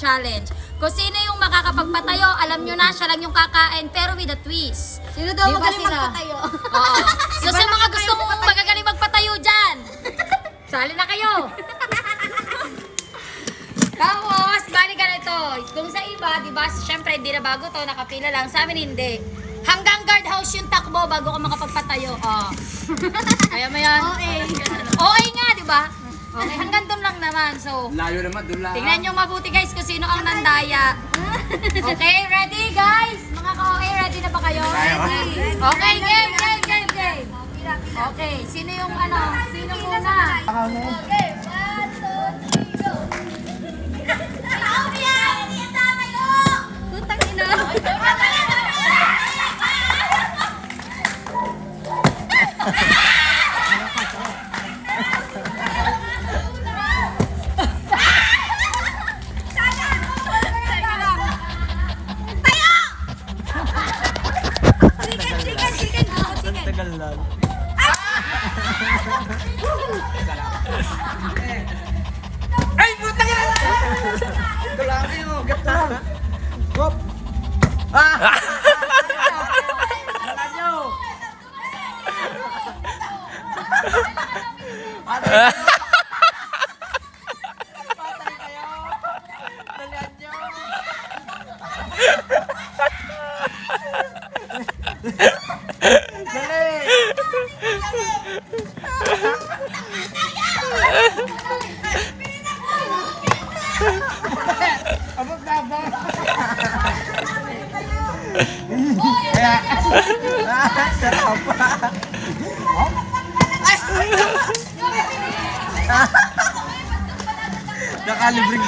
challenge. Kung sino yung makakapagpatayo, alam nyo na, siya lang yung kakain, pero with a twist. Sino daw Di ba magaling sila? magpatayo? Oo. So, sa mga gustong magagaling magpatayo dyan, sali na kayo. Tapos, bali ganito. Kung sa iba, di ba, syempre, hindi na bago to, nakapila lang. Sa amin, hindi. Hanggang guardhouse yung takbo bago ka makapagpatayo. Oh. Kaya mo yan. Okay. Okay nga, di ba? Okay, hanggang doon lang naman. So, Layo naman, doon lang. tingnan nyo mabuti guys kung sino ang nandaya. Okay, ready guys? Mga ka-OA, ready na ba kayo? Ready. Okay, game, game, game, game. Okay, sino yung ano? Sino muna? Okay, one, two, three, go. Putang ina. Chicken, Ah! Wala nyo! Patay kayo! Dalihan nyo! Dali! Abot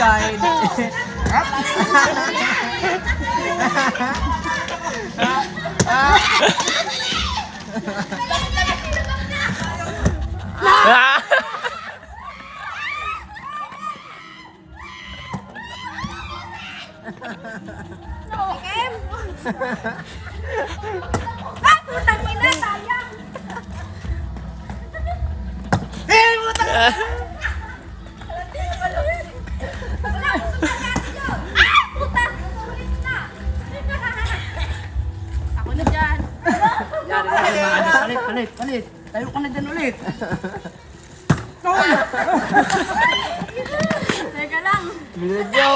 Nakalibreng kain. Chicken. Palit, palit. Tayo ka na dyan ulit. Teka lang. Medyo.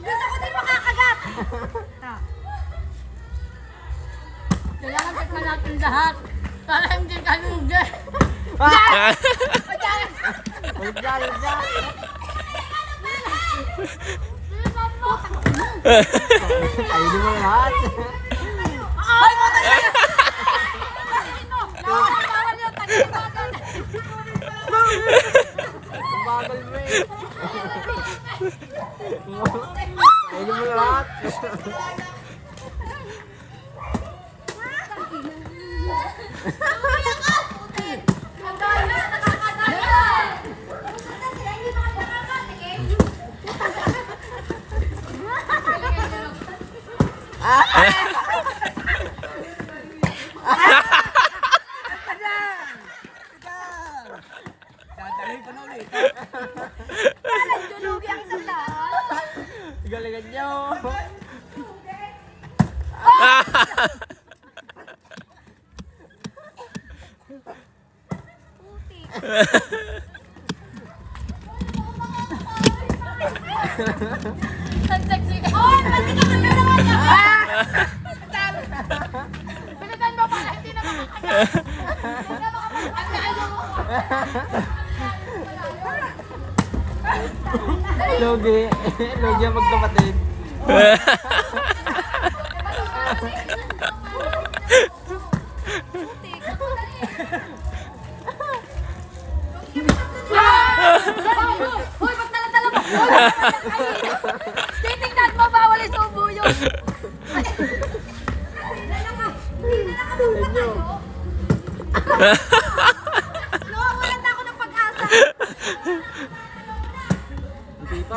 Gusto ko din makakagat. Kailangan tikman natin lahat. Para hindi ka lugi. Ulit dyan, ulit dyan. Ayun mo lahat. Ay, puta na. Bawal, bawal yun. Tagibagan. Ang bagal mo eh. Ayun mo lahat. Dadalhin pa na ulit. Galingan nyo. Ang sexy ka. Bilisan mo para hindi na makakagat. Ang layo mo. Logi. Logi ang magkapatid. Hoy, ba't nalatala mo? Titingnan mo, bawal isubo yun. Nawawalan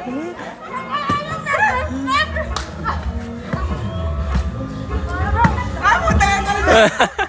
Amo tayo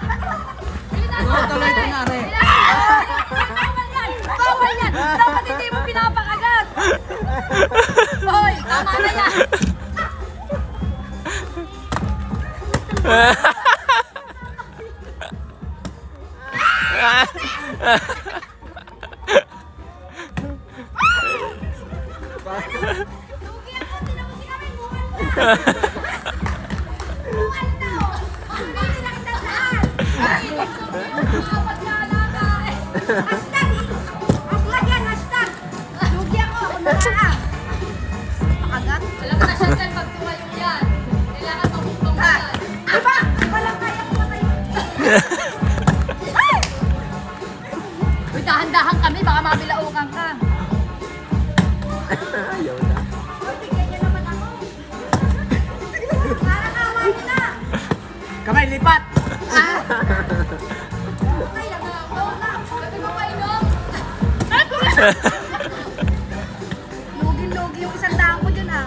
Minsan pag tumayo yan, kailangan mabukbang mo yan. Diba? Kaya ko kayo. Uy, dahan-dahan kami, baka mabilaukan ka. Ayaw na. Kamay, lipat! Ah! Lugi-lugi yung isang tao ko dyan ah.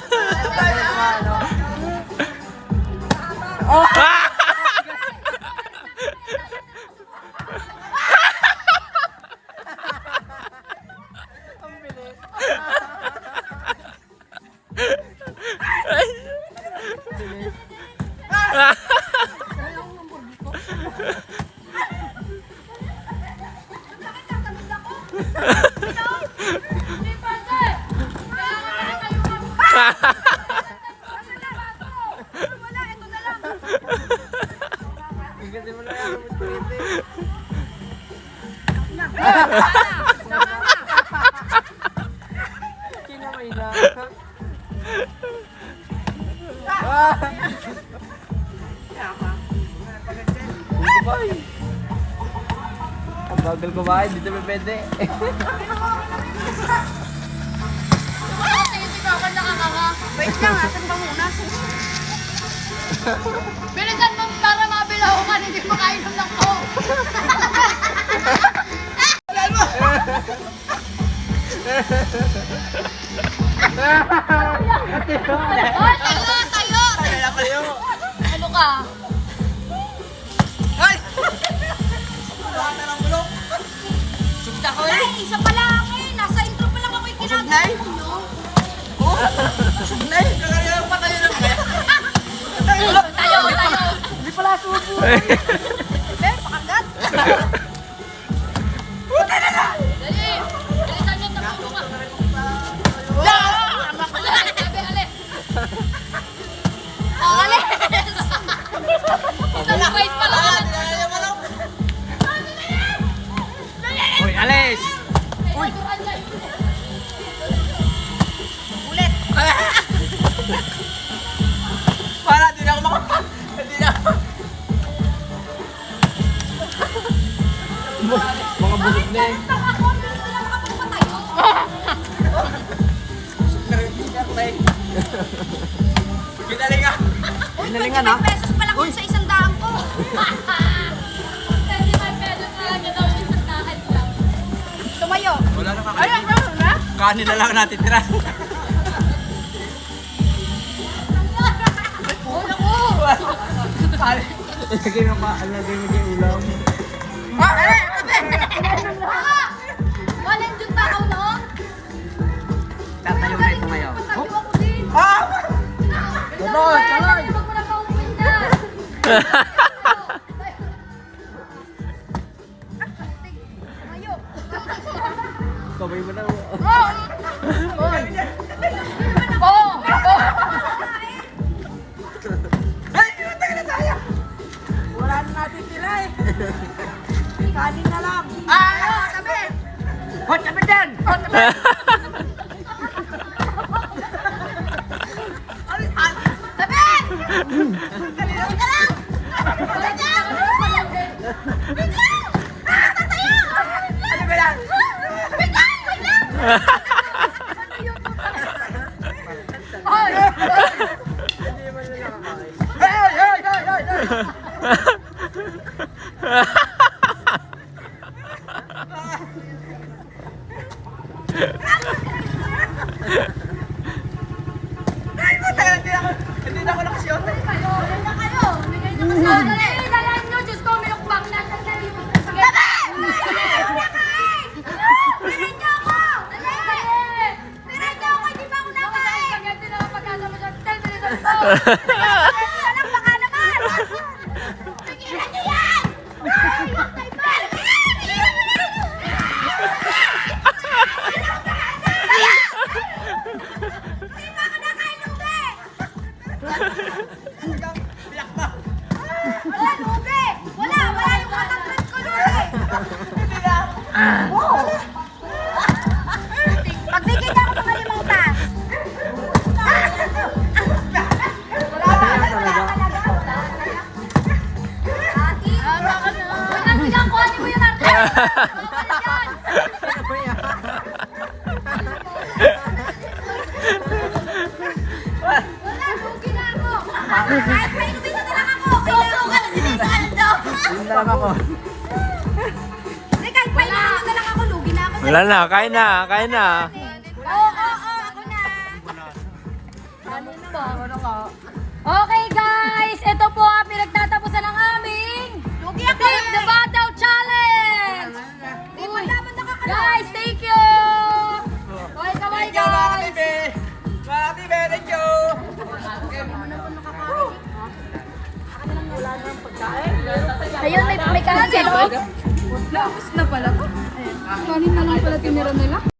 ina. Ah! Dito ba? Ang bagal kumain, dito may pwede. Sigawan na kakaka. Wait lang, ah. asan ba muna? Bilisan mo para mabilaw ka, hindi makainom ng coke. Subo. Hindi, pakagat. Kanin na lang natin tira. Lagay ah! na pa, lagay mo yung ulam. Ah, eh, Walang junta ka ulo. Tatayo na ito ngayon. Ah! Tuloy. yan! Out naman! Ha ha ha! Alam, baka naman! Tigilan niyo yan! Ay, huwag kayo pa! Tigilan mo na! Hindi mo ako nakain lube! Wala lube! Wala! Wala yung mga tablet ko lube! Eh. Ah. Wala! na lang ako. Teka, wala na lang ako, lugi na ako. Wala na, kain na, kain na. Tapos na pala to. Kanin na lang pala tinira nila.